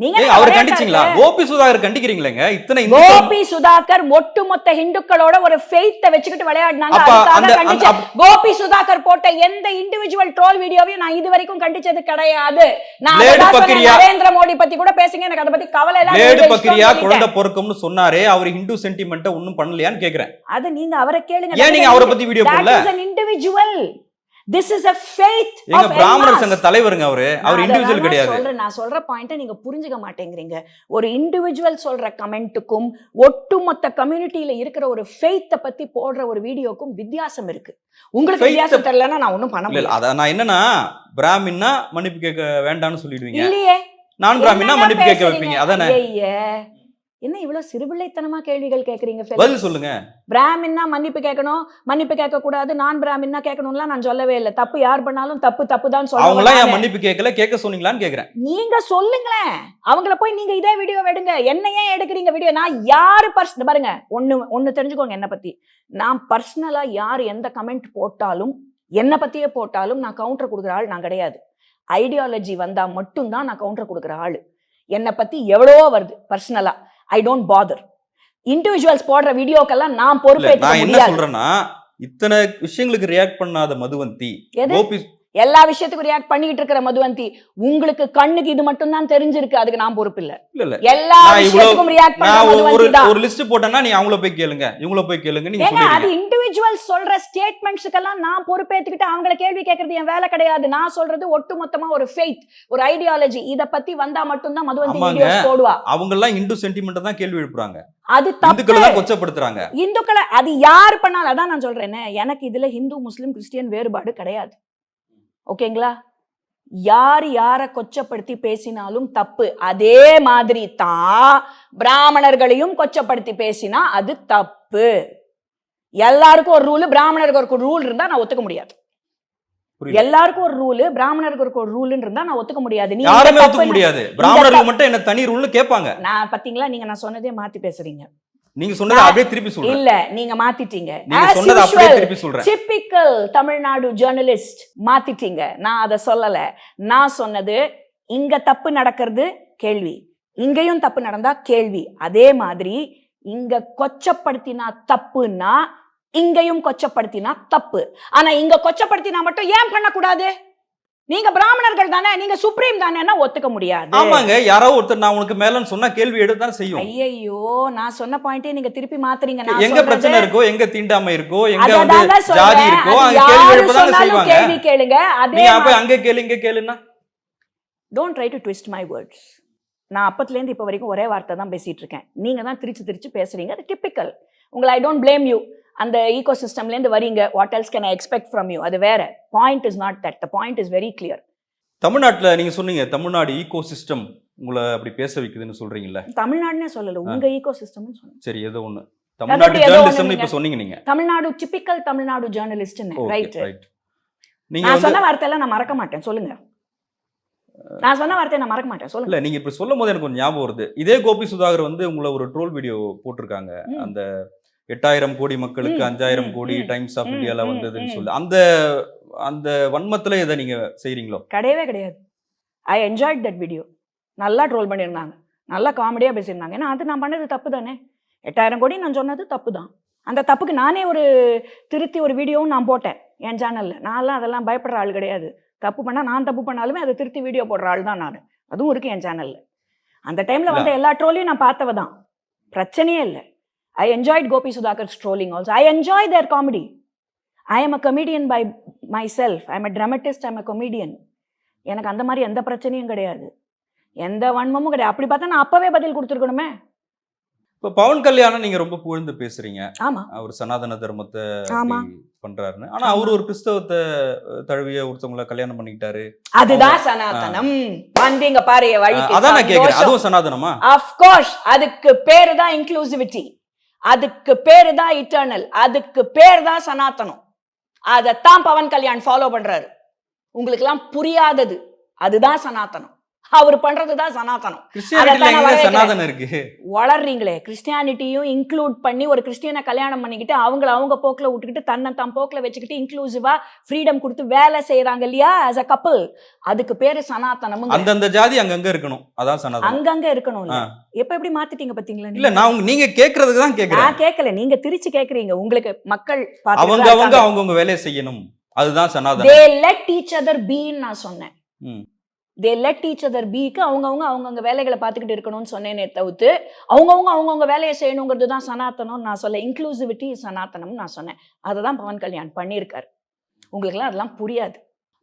நீங்க அவர் கண்டிச்சீங்களா? கோபி சுதாகர் கண்டிக்கிறீங்களேங்க. இத்தனை கோபி சுதாகர் ஒட்டுமொத்த இந்துக்களோட ஒரு ஃபெய்த்த வச்சுக்கிட்டு விளையாடினாங்க. அதுக்காக கோபி சுதாகர் போட்ட எந்த இண்டிவிஜுவல் ட்ரோல் வீடியோவையும் நான் இது வரைக்கும் கண்டிச்சது கிடையாது. நான். நரேந்திர மோடி பத்தி கூட பேசுங்க. எனக்கு அதை பத்தி கவலை நீங்க பக்கரியா இஷ்டம் குழந்தை. பிறக்கும்னு சொன்னாரே அவர் ஹிந்து சென்டிமெண்ட்டை ஒன்னும் பண்ணலையான்னு கேக்குறேன். அது நீங்க அவரை கேளுங்க. ஏன் நீங்க அவரை பத்தி வீடியோ போடல? That This is a faith எங்க பிராமணர். சங்க தலைவருங்க அவரு. அவர் இண்டிவிஜுவல் கிடையாது. சொல்றேன் நான் சொல்ற பாயிண்ட நீங்க புரிஞ்சுக்க மாட்டேங்கிறீங்க. ஒரு இண்டிவிஜுவல் சொல்ற கமெண்ட்டுக்கும் ஒட்டுமொத்த கம்யூனிட்டியில இருக்கிற ஒரு ஃபெய்த்த பத்தி போடுற ஒரு வீடியோக்கும் வித்தியாசம் இருக்கு. உங்களுக்கு வித்தியாசம் தெரியலன்னா நான் ஒண்ணும் பண்ண முடியல அத நான் என்னன்னா பிராமின்னா மன்னிப்பு கேட்க வேண்டாம்னு சொல்லிடுவீங்க. இல்லையே. நான் பிராமினா என்னங்க மன்னிப்பு கேட்க? வைப்பீங்க அதானே. என்ன இவ்வளவு சிறுபிள்ளைத்தனமா கேள்விகள் கேக்குறீங்க? பதில் சொல்லுங்க. பிராமின்னா மன்னிப்பு கேட்கணும் மன்னிப்பு கேட்க கூடாது நான் பிராமின்னா கேட்கணும்லாம் நான் சொல்லவே இல்லை. தப்பு யார் பண்ணாலும் தப்பு தப்பு தான் சொல்லுவாங்க மன்னிப்பு கேட்கல கேட்க சொன்னீங்களான்னு கேக்குறேன் நீங்க சொல்லுங்களேன். அவங்கள போய் நீங்க இதே வீடியோ எடுங்க. என்ன ஏன் எடுக்கிறீங்க வீடியோ நான் யாரு பர்ஸ் பாருங்க ஒண்ணு ஒண்ணு தெரிஞ்சுக்கோங்க என்ன பத்தி. நான் பர்சனலா யார் எந்த கமெண்ட் போட்டாலும் என்ன பத்தியே போட்டாலும் நான் கவுண்டர் கொடுக்குற ஆள் நான் கிடையாது. ஐடியாலஜி வந்தா மட்டும்தான் நான் கவுண்டர் கொடுக்குற ஆள். என்னை பத்தி எவ்வளவோ வருது பர்சனலா ஐ டோன்ட் பாதர் இண்டிவிஜுவல்ஸ் போடுற வீடியோக்கெல்லாம் நான் பொறுப்பேற்க நான் என்ன முடியாது சொல்றேன்னா இத்தனை விஷயங்களுக்கு ரியாக்ட் பண்ணாத மதுவந்தி? கோபி எல்லா விஷயத்துக்கும் ரியாக்ட் பண்ணிட்டு இருக்கிற மதுவந்தி உங்களுக்கு கண்ணுக்கு இது மட்டும் தான் தெரிஞ்சிருக்கு அதுக்கு நான் பொறுப்பு இல்ல இல்ல. எல்லா விஷயத்துக்கும் ரியாக்ட் பண்ற ஒரு- மதுவந்தி தான். லிஸ்ட் போட்டேன்னா நீ அவங்கள போய் கேளுங்க. இவங்கள போய் கேளுங்க நீங்க அது இண்டிவிஜுவல் சொல்ற ஸ்டேட்மெண்ட்ஸுக்கெல்லாம் நான் பொறுப்பேத்துக்கிட்டு அவங்கள கேள்வி கேட்கறது என் வேலை கிடையாது. நான் சொல்றது ஒட்டுமொத்தமா ஒரு ஃபெய்த் ஒரு ஐடியாலஜி இத பத்தி வந்தா மட்டும்தான் மதுவந்தி ஆமாங்க. வீடியோஸ் போடுவா. அவங்க எல்லாம் இந்து சென்டிமெண்ட் தான் கேள்வி எழுப்புறாங்க. அது இந்துக்களை தான் கொச்சப்படுத்துறாங்க. இந்துக்களை அது யாரு பண்ணாலும் அதான் நான் சொல்றேனே எனக்கு இதுல ஹிந்து முஸ்லிம் கிறிஸ்டியன் வேறுபாடு கிடையாது. ஓகேங்களா? யார் யாரை கொச்சப்படுத்தி பேசினாலும் தப்பு. அதே மாதிரி தான் பிராமணர்களையும் கொச்சப்படுத்தி பேசினா அது தப்பு. எல்லாருக்கும் ஒரு ரூல் பிராமணருக்கு ஒரு ரூல் இருந்தா நான் ஒத்துக்க முடியாது. எல்லாருக்கும் ஒரு ரூல் பிராமணருக்கு ஒரு ரூல் இருந்தா நான் ஒத்துக்க முடியாது. நீங்க யாருமே ஒத்துக்க முடியாது. பிராமணர்கள் மட்டும் என்ன தனி ரூல்னு கேட்பாங்க. நான் பாத்தீங்களா? நீங்க நான் சொன்னதே மாத்தி பேசுறீங்க. நீங்க சொன்னதை அப்படியே திருப்பி சொல்றேன். இல்ல நீங்க மாத்திட்டீங்க. நீங்க சொன்னதை அப்படியே. திருப்பி சொல்றேன். டிப்பிக்கல் தமிழ்நாடு ஜேர்னலிஸ்ட் மாத்திட்டீங்க. நான் அதை சொல்லல. நான் சொன்னது இங்க தப்பு நடக்கிறது கேள்வி. இங்கேயும் தப்பு நடந்தா கேள்வி. அதே மாதிரி இங்க கொச்சப்படுத்தினா தப்புன்னா இங்கேயும் கொச்சப்படுத்தினா தப்பு. ஆனா இங்க கொச்சப்படுத்தினா மட்டும் ஏன் பண்ணக்கூடாது? நீங்க பிராமணர்கள் தானே நீங்க சுப்ரீம் தானேன்னா ஒத்துக்க முடியாது. ஆமாங்க யாரோ ஒருத்தர் நான் உனக்கு மேலன்னு சொன்னா கேள்வி எடுத்தான் செய்யும். ஐயையோ நான் சொன்ன பாயிண்டே நீங்க திருப்பி மாத்துறீங்க எங்க பிரச்சனை இருக்கோ எங்க தீண்டாமை இருக்கோ எங்க வந்து. ஜாதி இருக்கோ அங்க கேள்வி சொன்னாலும் செய்வாங்க. கேள்வி கேளுங்க அதே நீங்க போய் அங்க கேளு இங்க கேளுன்னா? Don't try to twist my words நான் அப்பத்துலேருந்து இப்போ வரைக்கும் ஒரே வார்த்தை தான் பேசிட்டு இருக்கேன். நீங்க தான் திருச்சி திருச்சி பேசுறீங்க. அது டிப்பிக்கல் உங்களை ஐ டோன்ட் blame யூ அந்த ஈகோ சிஸ்டம்லேருந்து வரீங்க what else can I expect from you அது வேற. Point is not that the point is very clear தமிழ்நாட்டுல நீங்க சொன்னீங்க தமிழ்நாடு ஈகோ சிஸ்டம் உங்களை அப்படி பேச வைக்குதுன்னு சொல்றீங்கல்ல. தமிழ்நாடுனே சொல்லல. உங்க ஈகோ சிஸ்டம்னு சொன்னேன் சரி ஏதோ ஏதோ ஜேர்னலிசம்னு ஒண்ணு இப்ப சொன்னீங்க நீங்க. தமிழ்நாடு டிப்பிக்கல் தமிழ்நாடு ஜேர்னலிஸ்ட்னு ரைட் ரைட் நீங்க சொன்ன வார்த்தையெல்லாம் நான் மறக்க மாட்டேன். சொல்லுங்க. நான் சொன்ன வார்த்தையை நான் மறக்க மாட்டேன். சொல்லுங்க. நீங்க இப்படி சொல்லும் போது எனக்கு ஒரு ஞாபகம் வருது. இதே கோபி சுதாகர் வந்து உங்களை ஒரு ட்ரோல் வீடியோ போட்டிருக்காங்க. அந்த எட்டாயிரம் கோடி மக்களுக்கு அஞ்சாயிரம் கோடி டைம்ஸ் ஆஃப் இந்தியால வந்ததுன்னு. சொல்லி. அந்த அந்த வன்மத்துல இதை நீங்க செய்றீங்களோ? கிடையவே கிடையாது. ஐ என்ஜாய்ட் தட் வீடியோ நல்லா ட்ரோல் பண்ணியிருந்தாங்க. நல்லா காமெடியாக பேசியிருந்தாங்க. ஏன்னா அது நான் பண்ணது தப்பு தானே? எட்டாயிரம் கோடி நான் சொன்னது தப்பு தான். அந்த தப்புக்கு நானே ஒரு திருத்தி ஒரு வீடியோவும் நான் போட்டேன் என் சேனலில் நான்லாம் அதெல்லாம் பயப்படுற ஆள் கிடையாது. தப்பு பண்ணால் நான் தப்பு பண்ணாலுமே அதை திருத்தி வீடியோ போடுற ஆள் தான் நான். அதுவும் இருக்கு என் சேனலில் அந்த டைமில் வந்த எல்லா ட்ரோலையும் நான் பார்த்தவ தான் பிரச்சனையே இல்லை. Sudhakar trolling also I enjoy their comedy I am a comedian by myself I am a dramatist I am a comedian எனக்கு அந்த மாதிரி எந்த பிரச்சனையும் கிடையாது. எந்த வன்மமும் கிடையாது. அப்படி பார்த்தா நான் அப்பவே பதில் கொடுத்துருக்கணுமே. இப்ப பவன் கல்யாணம் நீங்க ரொம்ப புகழ்ந்து பேசுறீங்க. ஆமா. அவர் சனாதன தர்மத்தை பண்றாருன்னு. ஆனா அவர் ஒரு கிறிஸ்தவத்தை தழுவிய ஒருத்தவங்கள கல்யாணம் பண்ணிக்கிட்டாரு. அதுதான் சனாதனம். வந்தீங்க பாரு அதான் நான் கேக்குறேன். அதுவும் சனாதனமா? அஃப்கோர்ஸ் அதுக்கு பேரு தான் இன்க்ளூசிவிட்டி அதுக்கு பேரு தான் இட்டர்னல் அதுக்கு பேர் தான் சனாத்தனம். அதைத்தான் பவன் கல்யாண் ஃபாலோ பண்றாரு. உங்களுக்கெல்லாம் புரியாதது. அதுதான் சனாத்தனம். அவர் பண்றதுதான் சனாதனம். சனாதனம் இருக்கு? வளர்றீங்களே. கிறிஸ்டியானிட்டியும் இன்க்ளூட் பண்ணி ஒரு கிறிஸ்டியனை கல்யாணம் பண்ணிக்கிட்டு அவங்கள அவங்க போக்கில் விட்டுக்கிட்டு தன்னை தன் போக்கில் வச்சுக்கிட்டு இன்க்ளூசிவா ஃப்ரீடம் கொடுத்து வேலை செய்றாங்க இல்லையா ஆஸ் அ கப்பல் அதுக்கு பேரு சனாதனம் அந்தந்த ஜாதி அங்கங்க இருக்கணும். அதான் சனாதனம். அங்கங்க இருக்கணும். எப்ப எப்படி மாத்திட்டீங்க பாத்தீங்களா இல்ல? நான் நீங்க கேக்குறதுக்கு தான் கேக்குறேன். நான் கேட்கல நீங்க திரிச்சு கேக்குறீங்க. உங்களுக்கு மக்கள் அவங்க அவங்க அவங்கவங்க வேலையை செய்யணும். அதுதான் சனாதனம். They let each other be ன்னு நான் சொன்னேன். தே லெட் each other பீக்கு அவங்கவுங்க அவங்கவுங்க வேலைகளை பார்த்துக்கிட்டு இருக்கணும்னு சொன்னேனே தவிர்த்து அவங்கவுங்க அவங்கவுங்க வேலையை செய்யணுங்கிறது தான் சனாத்தனம் நான் சொல்ல இன்க்ளூசிவிட்டி சனாத்தனம் நான் சொன்னேன். அதை தான் பவன் கல்யாண் பண்ணியிருக்காரு. உங்களுக்குலாம் அதெல்லாம் புரியாது.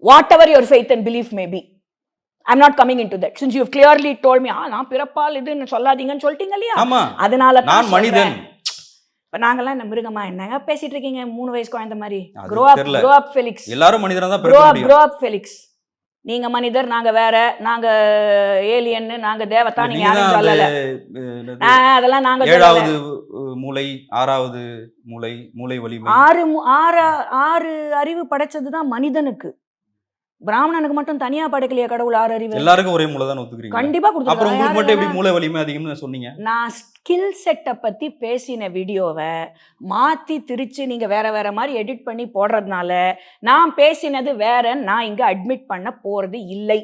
Whatever your faith and belief may be I'm not coming into that since you clearly told me ah நான் பிறப்பால் இதுன்னு சொல்லாதீங்கன்னு சொல்லிட்டீங்க இல்லையா? அதனால நான் மனிதன். இப்ப நாங்கெல்லாம் என்ன மிருகமா என்னங்க பேசிட்டு இருக்கீங்க? மூணு வயசு குழந்தை மாதிரி. Grow up. Grow up Felix எல்லாரும் மனிதனா தான் grow up grow up Felix நீங்க மனிதர் நாங்க வேற நாங்க ஏலியன் நாங்க தேவதா நீங்க யாரும் சொல்லல. அதெல்லாம் நாங்க. ஏழாவது மூளை ஆறாவது மூளை மூளை வலிமை. ஆறு ஆறு ஆறு அறிவு படைச்சதுதான் மனிதனுக்கு. பிராமணனுக்கு மட்டும் தனியா படைக்கலையா கடவுள் ஆறு அறிவு. எல்லாருக்கும் ஒரே மூளை தான் ஒத்துக்கிறீங்க கண்டிப்பா அப்புறம் உங்களுக்கு மட்டும் எப்படி மூளை வலிமை அதிகம்னு சொன்னீங்க? நான் ஸ்கில் செட்டை பத்தி பேசின வீடியோவை மாத்தி திரிச்சு நீங்க வேற வேற மாதிரி எடிட் பண்ணி போடுறதுனால நான் பேசினது வேற நான் இங்க அட்மிட் பண்ண போறது இல்லை.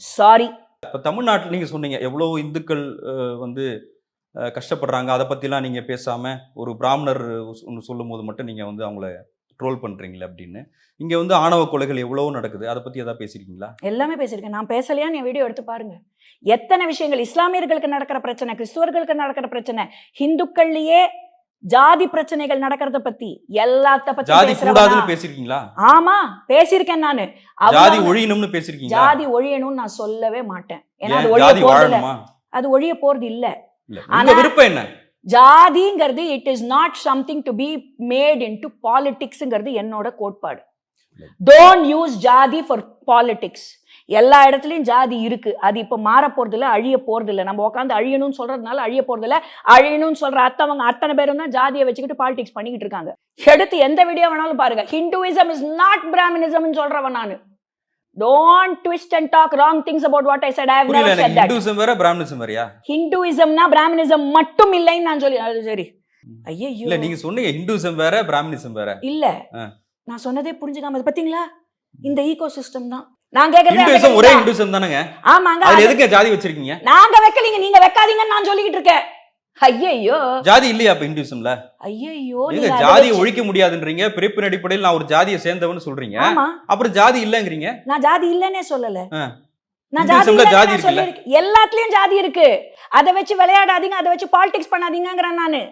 சாரி இப்போ தமிழ்நாட்டில் நீங்கள் சொன்னீங்க எவ்வளோ இந்துக்கள் வந்து கஷ்டப்படுறாங்க. அதை பற்றிலாம் நீங்கள் பேசாமல் ஒரு பிராமணர் ஒன்று சொல்லும் போது மட்டும் நீங்கள் வந்து அவங்கள ட்ரோல் பண்ணுறீங்களே அப்படின்னு. இங்கே வந்து ஆணவ கொலைகள் எவ்வளவோ நடக்குது. அதை பற்றி எதாவது பேசியிருக்கீங்களா எல்லாமே பேசியிருக்கேன் நான் பேசலையா? என் வீடியோ எடுத்து பாருங்க. எத்தனை விஷயங்கள் இஸ்லாமியர்களுக்கு நடக்கிற பிரச்சனை கிறிஸ்துவர்களுக்கு நடக்கிற பிரச்சனை ஹிந்துக்கள்லயே ஜாதி பிரச்சனைகள் நடக்கிறத பத்தி எல்லாத்த பத்தி ஜாதி? கூடாதுன்னு பேசியிருக்கீங்களா ஆமா பேசியிருக்கேன் நானு. ஜாதி ஒழியணும்னு பேசியிருக்கீங்களா ஜாதி ஒழியணும்னு நான் சொல்லவே மாட்டேன். ஏன்னா ஏன் அது ஒழிய போறது இல்ல அது ஒழிய போறது இல்ல ஆனா- விருப்பம் என்ன? ஜாதிங்கிறது it is not something to be made into பாலிட்டிக்ஸுங்கிறது என்னோட கோட்பாடு. Don't use jati for politics எல்லா இடத்துலையும் ஜாதி இருக்கு. அது இப்போ மாற போறதில்ல அழிய போறது நம்ம உட்காந்து அழியணும்னு சொல்றதுனால அழிய போறதில்ல. அழியணும்னு சொல்ற அத்தவங்க அத்தனை பேரும் தான் ஜாதியை வச்சுக்கிட்டு பாலிடிக்ஸ் பண்ணிக்கிட்டு இருக்காங்க. எடுத்து எந்த வீடியோ வேணாலும் பாருங்க. ஹிந்துவிசம் இஸ் நாட் பிராமினிசம்னு சொல்றவன் நான். Don't twist and talk wrong things about what I said I have never said that Hinduism வேற பிராமணிசம் வேறயா? ஹிந்துவிசம்னா பிராமினிசம் மட்டும் இல்லைன்னு நான் சொல்லி சரி. ஐயோ இல்ல நீங்க சொன்னீங்க ஹிந்துசம் வேற பிராமணிசம் வேற. இல்ல. நான் சொன்னதே புரிஞ்சுக்காம பாத்தீங்களா? இந்த ஈகோ சிஸ்டம் தான். நான் கேக்குறதே ஹிந்துசம் ஒரே. ஹிந்துசம் தானங்க? ஆமாங்க எதுக்கு ஜாதி வச்சிருக்கீங்க? நாங்க வைக்கலீங்க நீங்க வைக்காதீங்கன்னு நான் சொல்லிக்கிட்டு இருக்கேன். ஐயையோ. ஜாதி இல்லையா அப்ப ஹிந்துசம்ல ஐயையோ நீங்க ஜாதியை வச்சு- ஒழிக்க முடியாதுன்றீங்க பிறப்பின் அடிப்படையில் நான் ஒரு ஜாதியை சேர்ந்தவன்னு சொல்றீங்க. அப்புறம் ஜாதி இல்லங்கிறீங்க. நான் ஜாதி இல்லன்னே சொல்லல. நான் ஜாதி ஜாதி. எல்லாத்துலயும் ஜாதி இருக்கு. அதை வச்சு விளையாடாதீங்க அதை வச்சு பாலிடிக்ஸ் பண்ணாதீங்கங்கிறேன் நானு.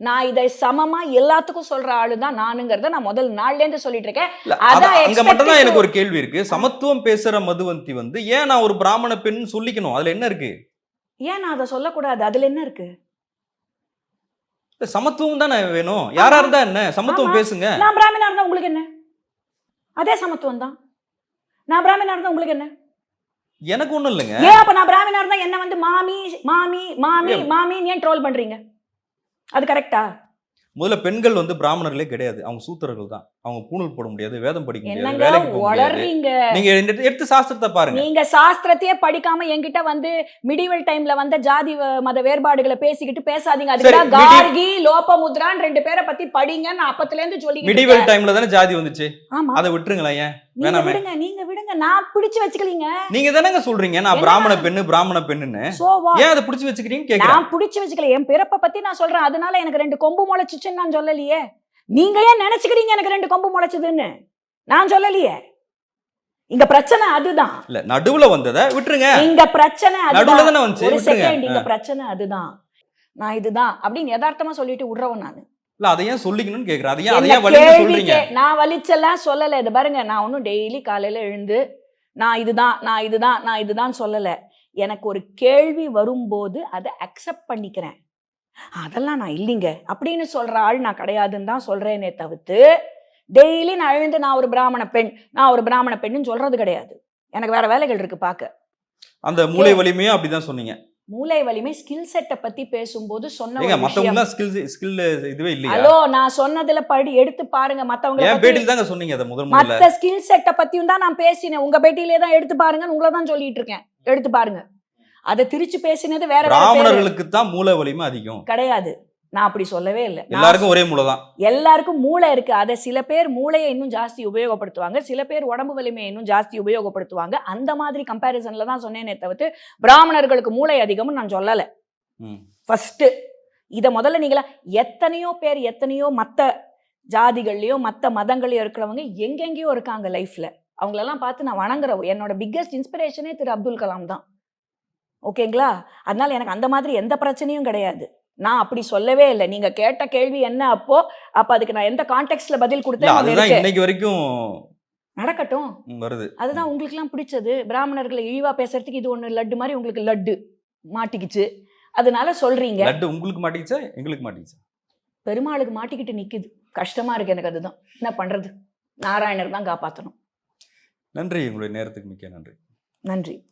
நான் இதை சமமா எல்லாத்துக்கும் சொல்ற ஆளுதான் நானுங்கிறத நான் முதல் நாள்ல இருந்து சொல்லிட்டு இருக்கேன் அங்க மட்டும் தான் எனக்கு ஒரு கேள்வி இருக்கு. சமத்துவம் பேசுற மதுவந்தி வந்து ஏன் நான் ஒரு பிராமண பெண் சொல்லிக்கணும்? அதுல என்ன இருக்கு? ஏன் நான் அதை சொல்லக்கூடாது? அதுல என்ன இருக்கு? சமத்துவம் தானே வேணும்? யாரா. இருந்தா என்ன? சமத்துவம். பேசுங்க. நான் பிராமணா இருந்தா உங்களுக்கு என்ன? அதே சமத்துவம் தான். நான் பிராமணா இருந்தா உங்களுக்கு என்ன? எனக்கு ஒண்ணும் இல்லைங்க. ஏன் அப்ப நான் பிராமணா இருந்தா என்ன வந்து மாமி மாமி மாமி? மாமின்னு ஏன் ட்ரோல் பண்றீங்க? அது கரெக்டா முதல்ல பெண்கள் வந்து பிராமணர்களே கிடையாது. அவங்க சூத்திரர்கள் தான். அவங்க பூணூல் போட முடியாது வேதம் படிக்க முடியாது வேலைக்கு போக முடியாது. நீங்க எடுத்து- சாஸ்திரத்தை பாருங்க. நீங்க சாஸ்திரத்தையே படிக்காம என்கிட்ட வந்து மிடிவல் டைம்ல வந்த ஜாதி மத வேறுபாடுகளை பேசிக்கிட்டு பேசாதீங்க. midi- கார்கி லோபமுத்ரான் ரெண்டு பேரை பத்தி படிங்க நான் அப்பத்துல இருந்து சொல்லிக்கிட்டு மிடிவல். டைம்ல தானே ஜாதி வந்துச்சு? ஆமா. அதை விட்டுருங்களேன் ஏன்? நீங்க. விடுங்க நீங்க விடுங்க. நான் பிடிச்சு வச்சுக்கலீங்க. நீங்க தானங்க சொல்றீங்க. நான் பிராமண பெண்ணு பிராமண பெண்ணுன்னு. ஏன் அதை பிடிச்சி வச்சுக்கிறீங்கன்னு கேக்குறேன். நான் பிடிச்சு வச்சுக்கல. என் பிறப்பை பத்தி நான் சொல்றேன். அதனால எனக்கு ரெண்டு கொம்பு முளைச்சிச்சுன்னு நான் சொல்லலையே. நீங்க ஏன் நினைச்சுக்கிறீங்க எனக்கு ரெண்டு கொம்பு முளைச்சதுன்னு? நான் சொல்லலையே. இங்க பிரச்சனை அதுதான். இல்ல நடுவுல வந்ததை விட்டுருங்க. இங்க பிரச்சனை நடுவுல தானே வந்துச்சு? ஒரு செகண்ட் இங்க பிரச்சனை அதுதான். நான் இதுதான் அப்படின்னு யதார்த்தமா சொல்லிட்டு விடுறவன் நான். இல்ல அதை ஏன் சொல்லிக்கணும்னு கேக்குறேன். அதை ஏன் அதை என்ன ஏன் வலிந்து கேள்வி சொல்றீங்க? நான் வலிச்செல்லாம் சொல்லல. இது பாருங்க நான் ஒன்னும் டெய்லி காலையில எழுந்து நான் இதுதான் நான் இதுதான் நான் இதுதான் சொல்லல. எனக்கு ஒரு கேள்வி வரும்போது அதை அக்செப்ட் பண்ணிக்கிறேன். அதெல்லாம் நான் இல்லைங்க. அப்படின்னு சொல்ற ஆள் நான் கிடையாதுன்னு தான் சொல்றேனே தவிர்த்து டெய்லி நான் எழுந்து நான் ஒரு பிராமண பெண் நான் ஒரு பிராமண பெண்ணுன்னு சொல்றது கிடையாது. எனக்கு வேற வேலைகள் இருக்கு பார்க்க அந்த மூளை வலிமையும் அப்படிதான் சொன்னீங்க. மூளை வலிமை ஸ்கில் செட்டை பத்தி பேசும்போது சொன்ன மத்தவங்க ஸ்கில் ஸ்கில் இதுவே இல்லையா? ஹலோ நான் சொன்னதுல படி எடுத்து பாருங்க மத்தவங்க ஏன் பத்தி பேட்டியில் தாங்க சொன்னீங்க அதை முதல் முதல்ல. மத்த ஸ்கில் செட்டை பத்தியும் தான் நான் பேசினேன். உங்க பேட்டியிலே தான் எடுத்து பாருங்க உங்களை தான் சொல்லிட்டு இருக்கேன். எடுத்து பாருங்க. அதை திரிச்சு பேசினது வேற வேற பேரு. பிராமணர்களுக்கு தான் மூளை வலிமை அதிகம். கிடையாது. நான் அப்படி சொல்லவே இல்லை. எல்லாருக்கும் ஒரே மூளை தான் எல்லாருக்கும் மூளை இருக்கு. அதை சில பேர் மூளையை இன்னும் ஜாஸ்தி உபயோகப்படுத்துவாங்க. சில பேர் உடம்பு வலிமையை இன்னும் ஜாஸ்தி உபயோகப்படுத்துவாங்க. அந்த மாதிரி கம்பேரிசன்ல தான் சொன்னேனே தவிர்த்து பிராமணர்களுக்கு மூளை அதிகம்னு நான் சொல்லலை. ஃபர்ஸ்ட் இதை முதல்ல நீங்களா எத்தனையோ பேர் எத்தனையோ மற்ற ஜாதிகள்லயோ மற்ற மதங்கள்லயோ இருக்கிறவங்க எங்கெங்கேயோ இருக்காங்க லைஃப்ல அவங்களெல்லாம் பார்த்து நான் வணங்குற என்னோட பிக்கஸ்ட் இன்ஸ்பிரேஷனே திரு அப்துல் கலாம் தான். ஓகேங்களா? அதனால எனக்கு அந்த மாதிரி எந்த பிரச்சனையும் கிடையாது. நான் அப்படி சொல்லவே இல்லை. நீங்க கேட்ட கேள்வி என்ன அப்போ அப்ப அதுக்கு நான் எந்த கான்டெக்ட்ல பதில் கொடுத்தேன். இன்னைக்கு வரைக்கும் நடக்கட்டும். வருது. அதுதான் உங்களுக்குலாம் பிடிச்சது. பிராமணர்களை இழிவா பேசுறதுக்கு இது ஒண்ணு லட்டு மாதிரி உங்களுக்கு லட்டு மாட்டிக்கிச்சு. அதனால சொல்றீங்க. லட்டு உங்களுக்கு மாட்டிக்கிச்சா? எங்களுக்கு மாட்டிக்கிச்சா? பெருமாளுக்கு மாட்டிக்கிட்டு நிக்குது. கஷ்டமா இருக்கு எனக்கு அதுதான். என்ன பண்றது? நாராயணர் தான் காப்பாத்தணும். நன்றி. உங்களுடைய நேரத்துக்கு மிக்க நன்றி. நன்றி.